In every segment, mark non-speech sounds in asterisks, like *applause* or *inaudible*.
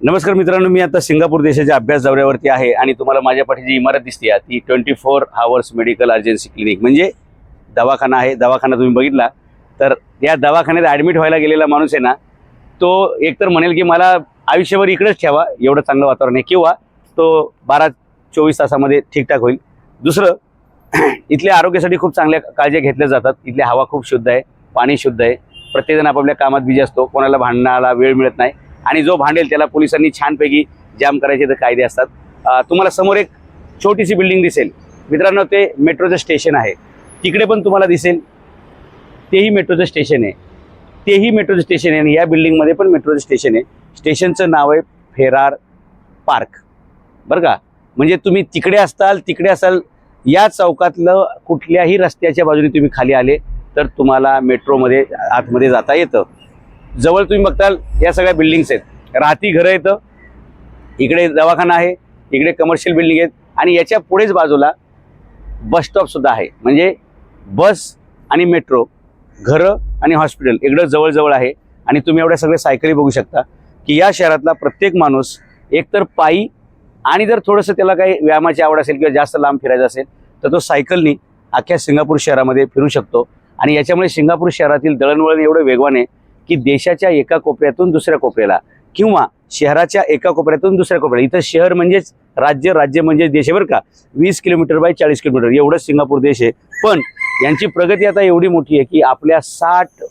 नमस्कार मित्रांनो मी आता सिंगापूर देशाच्या अभ्यास दौऱ्यावरती आहे आणि तुम्हाला माझ्या पाठी जी इमारत दिसते ती twenty four hours medical urgency clinic म्हणजे दवाखाना आहे दवाखाना तुम्ही बघितला. तर या दवाखान्यात ॲडमिट व्हायला गेलेला माणूस आहे ना तो एकतर म्हणेल की मला आयुष्यभर इकडेच ठेवा एवढं चांगलं वातावरण आहे किंवा तो बारा चोवीस तासामध्ये ठीकठाक होईल. दुसरं *clears throat* इथल्या आरोग्यासाठी खूप चांगल्या काळजी घेतल्या जातात. इथली हवा खूप शुद्ध आहे पाणी शुद्ध आहे. प्रत्येकजण आपापल्या कामात बिझी असतो कोणाला भांडणाला वेळ मिळत नाही. आणि जो भांडेल त्याला पोलिसांनी छानपैकी जाम करायचे तर कायदे असतात. तुम्हाला समोर एक छोटीशी बिल्डिंग दिसेल. मित्रांनो ते मेट्रोचं स्टेशन आहे. तिकडे पण तुम्हाला दिसेल. तेही मेट्रोचं स्टेशन आहे. तेही मेट्रोचं स्टेशन आहे आणि या बिल्डिंगमध्ये पण मेट्रोचं स्टेशन आहे. स्टेशनचं नाव आहे फेरार पार्क बरं का? म्हणजे तुम्ही तिकडे असताल तिकडे असाल या चौकातलं कुठल्याही रस्त्याच्या बाजूने तुम्ही खाली आले तर तुम्हाला मेट्रोमध्ये आतमध्ये जाता येतं. जवळ तुम्ही बघताल या सगळ्या बिल्डिंग्स आहेत. राहती घरं येतं इकडे दवाखाना आहे इकडे कमर्शियल बिल्डिंग आहेत. आणि याच्या पुढेच बाजूला बस स्टॉपसुद्धा आहे. म्हणजे बस आणि मेट्रो घरं आणि हॉस्पिटल इकडं जवळजवळ आहे. आणि तुम्ही एवढ्या सगळ्या सायकली बघू शकता की या शहरातला प्रत्येक माणूस एकतर पायी आणि जर थोडंसं त्याला काही व्यायामाची आवड असेल किंवा जास्त लांब फिरायचं असेल तर तो सायकलनी अख्ख्या सिंगापूर शहरामध्ये फिरू शकतो. आणि याच्यामुळे सिंगापूर शहरातील दळणवळण एवढं वेगवान आहे की देशाच्या एका कोपऱ्यातून दुसऱ्या कोपऱ्याला किंवा शहराच्या एका कोपऱ्यातून दुसऱ्या कोपऱ्याला. इथं शहर म्हणजेच राज्य राज्य म्हणजेच देश आहे बरं का. वीस किलोमीटर बाय चाळीस किलोमीटर. एवढंच सिंगापूर देश आहे. पण यांची प्रगती आता एवढी मोठी आहे की आपल्या साठ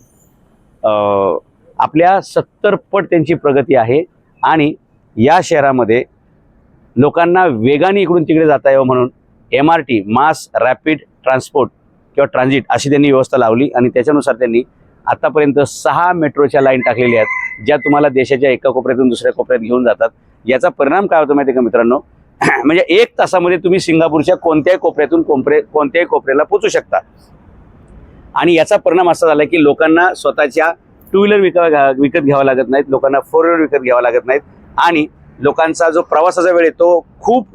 आपल्या सत्तर पट त्यांची प्रगती आहे. आणि या शहरामध्ये लोकांना वेगाने इकडून तिकडे जाता यावं म्हणून M R T mass rapid transport किंवा ट्रान्झिट अशी त्यांनी व्यवस्था लावली आणि त्याच्यानुसार त्यांनी आतापर्यंत सहा मेट्रोच्या लाईन टाकलेल्या आहेत ज्या तुम्हाला देशाच्या एका कोपऱ्यातून दुसऱ्या कोपऱ्यात घेऊन जातात. याचा परिणाम काय होतो माहिती का मित्रांनो? *clears throat* म्हणजे एक तासामध्ये तुम्ही सिंगापूरच्या कोणत्याही कोपऱ्यातून कोपरे कोणत्याही कोपऱ्याला पोचू शकता. आणि याचा परिणाम असा झाला की लोकांना स्वतःच्या टू व्हीलर विक विकत घ्यावा लागत नाहीत लोकांना फोर व्हीलर विकत घ्यावा लागत नाहीत. आणि लोकांचा जो प्रवासाचा वेळ आहे तो खूप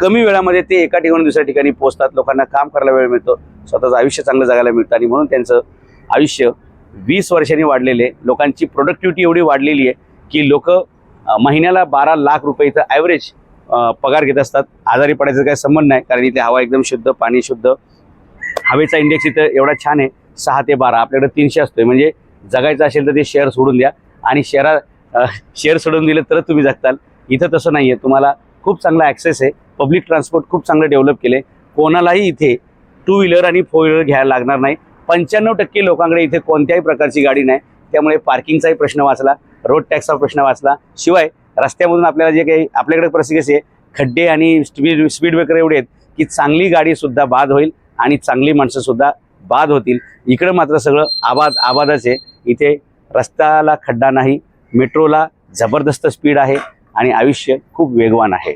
कमी वेळामध्ये ते एका ठिकाणी दुसऱ्या ठिकाणी पोहोचतात लोकांना काम करायला वेळ मिळतो स्वतःचं आयुष्य चांगलं जगायला मिळतं आणि म्हणून त्यांचं आयुष्य वीस वर्षांनी वाढलेले लोकांची प्रोडक्टिव्हिटी एवढी वाढलेली आहे की लोक महिन्याला बारा लाख रुपये इथं ॲव्हरेज पगार घेत असतात. आजारी पडायचा काही संबंध नाही कारण इथे हवा एकदम शुद्ध पाणी शुद्ध. हवेचा इंडेक्स इथं एवढा छान आहे सहा ते बारा आपल्याकडे तीनशे असतोय. म्हणजे जगायचं असेल तर ते शेअर सोडून द्या. आणि शेअरा शेअर सोडून दिलं तरच तुम्ही जगताल. इथं तसं नाही आहे तुम्हाला खूप चांगला ॲक्सेस आहे. पब्लिक ट्रान्सपोर्ट खूप चांगलं डेव्हलप केले कोणालाही इथे टू व्हीलर आणि फोर व्हीलर घ्यायला लागणार नाही. पंच्याण्णव टक्के लोकांकडे इथे कोणत्याही प्रकारची गाडी नाही. त्यामुळे पार्किंगचाही प्रश्न वाचला रोड टॅक्सचा प्रश्न वाचला. शिवाय रस्त्यामधून आपल्याला जे काही आपल्याकडे परिस्थिती कशी आहे खड्डे आणि स्पीड स्पीड ब्रेकर एवढे आहेत की चांगली गाडीसुद्धा बाद होईल आणि चांगली माणसंसुद्धा बाद होतील. इकडं मात्र सगळं आबाद आबादच आहे. इथे रस्त्याला खड्डा नाही मेट्रोला जबरदस्त स्पीड आहे आणि आयुष्य खूप वेगवान आहे.